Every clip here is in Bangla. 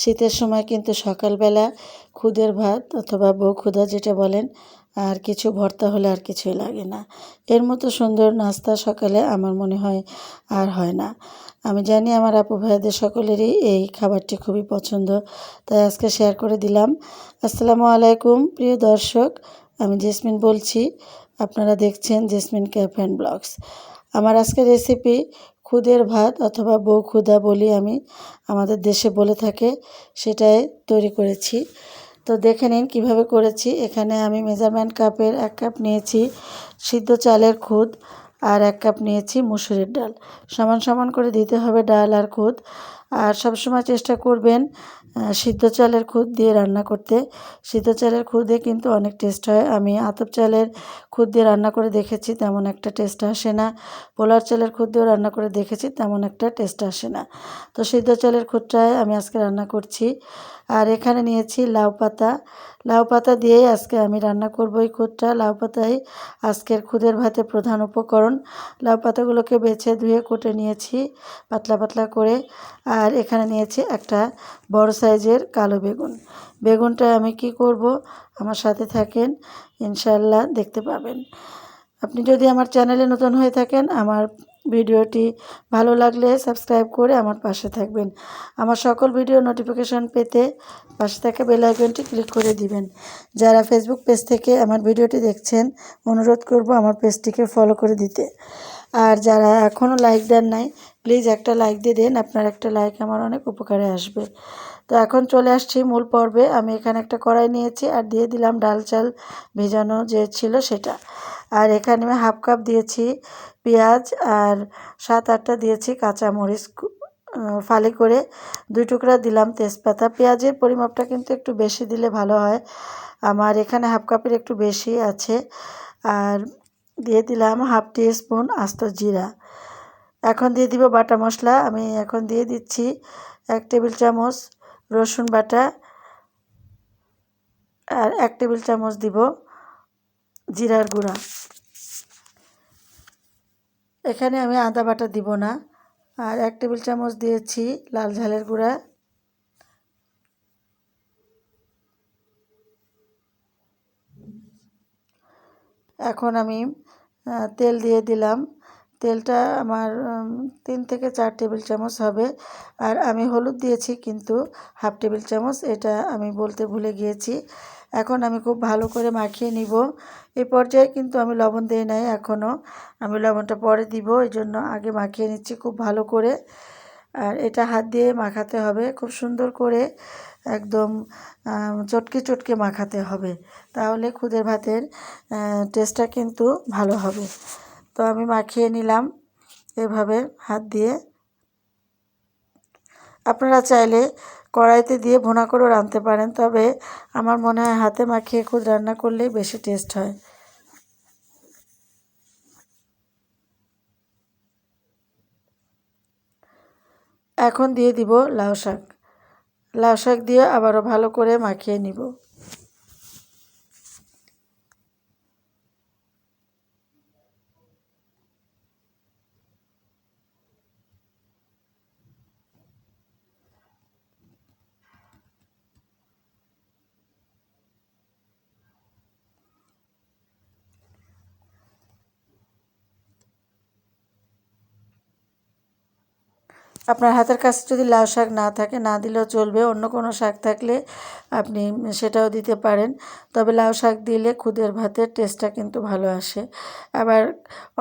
শীতের সময় কিন্তু সকালবেলা খুদের ভাত অথবা বউ ক্ষুধা যেটা বলেন, আর কিছু ভর্তা হলে আর কিছুই লাগে না। এর মতো সুন্দর নাস্তা সকালে আমার মনে হয় আর হয় না। আমি জানি আমার আপু ভাইদের সকলেরই এই খাবারটি খুবই পছন্দ, তাই আজকে শেয়ার করে দিলাম। আসসালামু আলাইকুম, প্রিয় দর্শক, আমি জেসমিন বলছি। আপনারা দেখছেন জেসমিন ক্যাফ অ্যান্ড ব্লগস। আমার আজকের রেসিপি খুদের ভাত অথবা বউ ক্ষুদা বলি আমি আমাদের দেশে বলে থাকে, সেটাই তৈরি করেছি। তো দেখে নিন কীভাবে করেছি। এখানে আমি মেজারমেন্ট কাপের এক কাপ নিয়েছি সিদ্ধ চালের খুদ আর এক কাপ নিয়েছি মুসুরির ডাল। সমান সমান করে দিতে হবে ডাল আর খুদ। আর সবসময় চেষ্টা করবেন সিদ্ধ চালের খুদ দিয়ে রান্না করতে। সিদ্ধ চালের খুদে কিন্তু অনেক টেস্ট হয়। আমি আতপ চালের খুদ দিয়ে রান্না করে দেখেছি, তেমন একটা টেস্ট আসে না। পোলার চালের খুদ দিয়েও রান্না করে দেখেছি, তেমন একটা টেস্ট আসে না। তো সিদ্ধ চালের খুদটায় আমি আজকে রান্না করছি। আর এখানে নিয়েছি লাউ পাতা। লাউ পাতা দিয়েই আজকে আমি রান্না করব এই খুদটা। লাউ পাতাই আজকের খুদের ভাতে প্রধান উপকরণ। লাউ পাতাগুলোকে বেছে ধুয়ে কুটে নিয়েছি, পাতলা পাতলা করে। আর এখানে নিয়েছি একটা বড় সাইজের কালো বেগুন। বেগুনটা আমি কি করব? আমার সাথে থাকেন ইনশাল্লাহ দেখতে পাবেন। আপনি যদি আমার চ্যানেলে নতুন হয়ে থাকেন, আমার ভিডিওটি ভালো লাগলে সাবস্ক্রাইব করে আমার পাশে থাকবেন। আমার সকল ভিডিও নোটিফিকেশন পেতে পাশে থাকা বেল আইকনটি ক্লিক করে দিবেন। যারা ফেসবুক পেজ থেকে আমার ভিডিওটি দেখছেন, অনুরোধ করব আমার পেজটিকে ফলো করে দিতে। আর যারা এখনও লাইক দেন নাই প্লিজ একটা লাইক দিয়ে দেন, আপনার একটা লাইক আমার অনেক উপকারে আসবে। তো এখন চলে আসছি মূল পর্বে, আমি এখানে একটা কড়াই নিয়েছি আর দিয়ে দিলাম ডাল চাল ভেজানো যে ছিল সেটা। আর এখানে আমি হাফ কাপ দিয়েছি পেঁয়াজ আর সাত আটটা দিয়েছি কাঁচামরিচ ফালি করে। দুই টুকরা দিলাম তেজপাতা। পেঁয়াজের পরিমাপটা কিন্তু একটু বেশি দিলে ভালো হয়। আমার এখানে হাফ কাপের একটু বেশি আছে। আর দিয়ে দিলাম হাফ টি স্পুন আস্ত জিরা। এখন দিয়ে দিব বাটা মশলা। আমি এখন দিয়ে দিচ্ছি এক টেবিল চামচ রসুন বাটা আর এক টেবিল চামচ দিব জিরার গুঁড়া। এখানে আমি আদা বাটা দিব না। আর এক টেবিল চামচ দিয়েছি লাল ঝালের গুঁড়া। এখন আমি তেল দিয়ে দিলাম। তেলটা আমার তিন থেকে চার টেবিল চামচ হবে। আর আমি হলুদ দিয়েছি, কিন্তু হাফ টেবিল চামচ, এটা আমি বলতে ভুলে গিয়েছি। এখন আমি খুব ভালো করে মাখিয়ে নিব। এই পর্যায়ে কিন্তু আমি লবণ দিই নাই এখনও আমি লবণটা পরে দিব এই জন্য আগে মাখিয়ে নিচ্ছি খুব ভালো করে। আর এটা হাত দিয়ে মাখাতে হবে। খুব সুন্দর করে একদম চটকে চটকে মাখাতে হবে। তাহলে খুদের ভাতের টেস্টটা কিন্তু ভালো হবে। তো আমি মাখিয়ে নিলাম এভাবে হাত দিয়ে। আপনারা চাইলে কড়াইতে দিয়ে ভুনা করেও রাঁধতে পারেন, তবে আমার মনে হয় হাতে মাখিয়ে খুদ রান্না করলেই বেশি টেস্ট হয়। এখন দিয়ে দিব লাউ শাক। লাউ শাক দিয়ে আবারও ভালো করে মাখিয়ে নিব। আপনার হাতের কাছে যদি লাউ শাক না থাকে, না দিলেও চলবে। অন্য কোনো শাক থাকলে আপনি সেটাও দিতে পারেন। তবে লাউ শাক দিলে খুদের ভাতের টেস্টটা কিন্তু ভালো আসে। আবার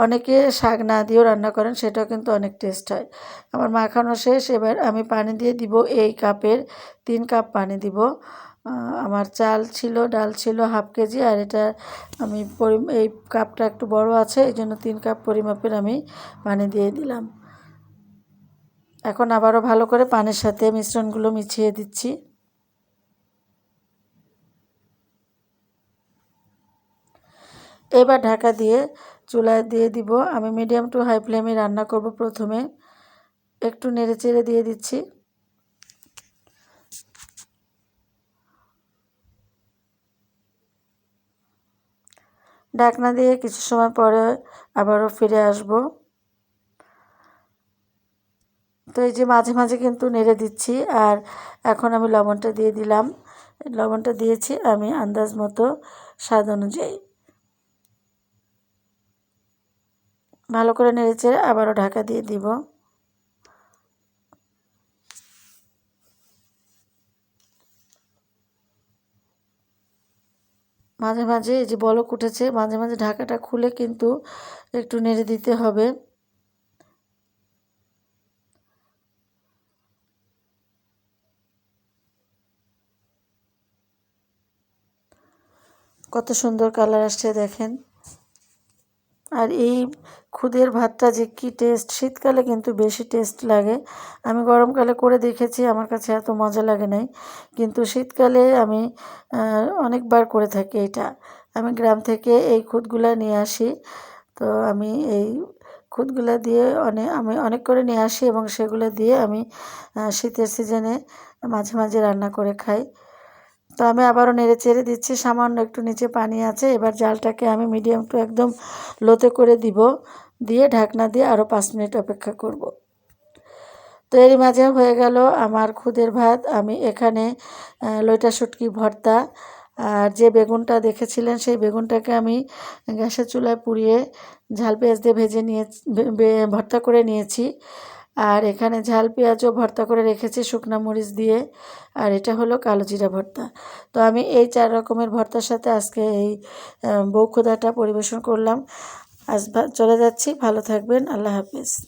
অনেকে শাক না দিয়েও রান্না করেন, সেটাও কিন্তু অনেক টেস্ট হয়। আমার মাখানো শেষ। এবার আমি পানি দিয়ে দিব এই কাপের, তিন কাপ পানি দিব। আমার চাল ছিল, ডাল ছিল হাফ কেজি, আর এটা আমি এই কাপটা একটু বড় আছে এই জন্য তিন কাপ পরিমাপের আমি পানি দিয়ে দিলাম। এখন আবারও ভালো করে পানির সাথে মিশ্রণগুলো মিছিয়ে দিচ্ছি। এবার ঢাকা দিয়ে চুলায় দিয়ে দিব। আমি মিডিয়াম টু হাই ফ্লেমে রান্না করব প্রথমে। একটু নেড়ে চেড়ে দিয়ে দিচ্ছি। ঢাকনা দিয়ে কিছু সময় পরে আবারও ফিরে আসব। তো এই যে মাঝে মাঝে কিন্তু নেড়ে দিচ্ছি আর এখন আমি লবণটা দিয়ে দিলাম। লবণটা দিয়েছি আমি আন্দাজ মতো স্বাদ অনুযায়ী। ভালো করে নেড়েচে আবারও ঢাকা দিয়ে দিব। মাঝে মাঝে এই যে বলক উঠেছে, মাঝে মাঝে ঢাকাটা খুলে কিন্তু একটু নেড়ে দিতে হবে। কত সুন্দর কালার আসছে দেখেন। আর এই খুদের ভাতটা যে কী টেস্ট শীতকালে কিন্তু বেশি টেস্ট লাগে। আমি গরমকালে করে দেখেছি, আমার কাছে এত মজা লাগে নাই। কিন্তু শীতকালে আমি অনেকবার করে থাকি এটা। আমি গ্রাম থেকে এই খুদগুলা নিয়ে আসি। তো আমি এই খুদগুলা দিয়ে অনেক আমি অনেক করে নিয়ে আসি এবং সেগুলো দিয়ে আমি শীতের সিজনে মাঝে মাঝে রান্না করে খাই। তো আমি আবারও নেড়ে চেড়ে দিচ্ছি, সামান্য একটু নিচে পানি আছে, এবার জালটাকে আমি মিডিয়াম টু একদম লোতে করে দিব, দিয়ে ঢাকনা দিয়ে আরও পাঁচ মিনিট অপেক্ষা করব। তো এরই মাঝে হয়ে গেল আমার খুদের ভাত, আমি এখানে লইটা শুটকি ভর্তা, আর যে বেগুনটা দেখেছিলেন সেই বেগুনটাকে আমি গ্যাসের চুলায় পুড়িয়ে ঝাল পেঁয়াজ দিয়ে ভেজে নিয়ে ভর্তা করে নিয়েছি আর এখানে ঝাল পেঁয়াজও ভর্তা করে রেখেছি শুকনো মরিচ দিয়ে। আর এটা হলো কালো জিরা ভর্তা। তো আমি এই চার রকমের ভর্তার সাথে আজকে এই বৌখোদাটা পরিবেশন করলাম। আজ চলে যাচ্ছি। ভালো থাকবেন। আল্লাহ হাফিজ।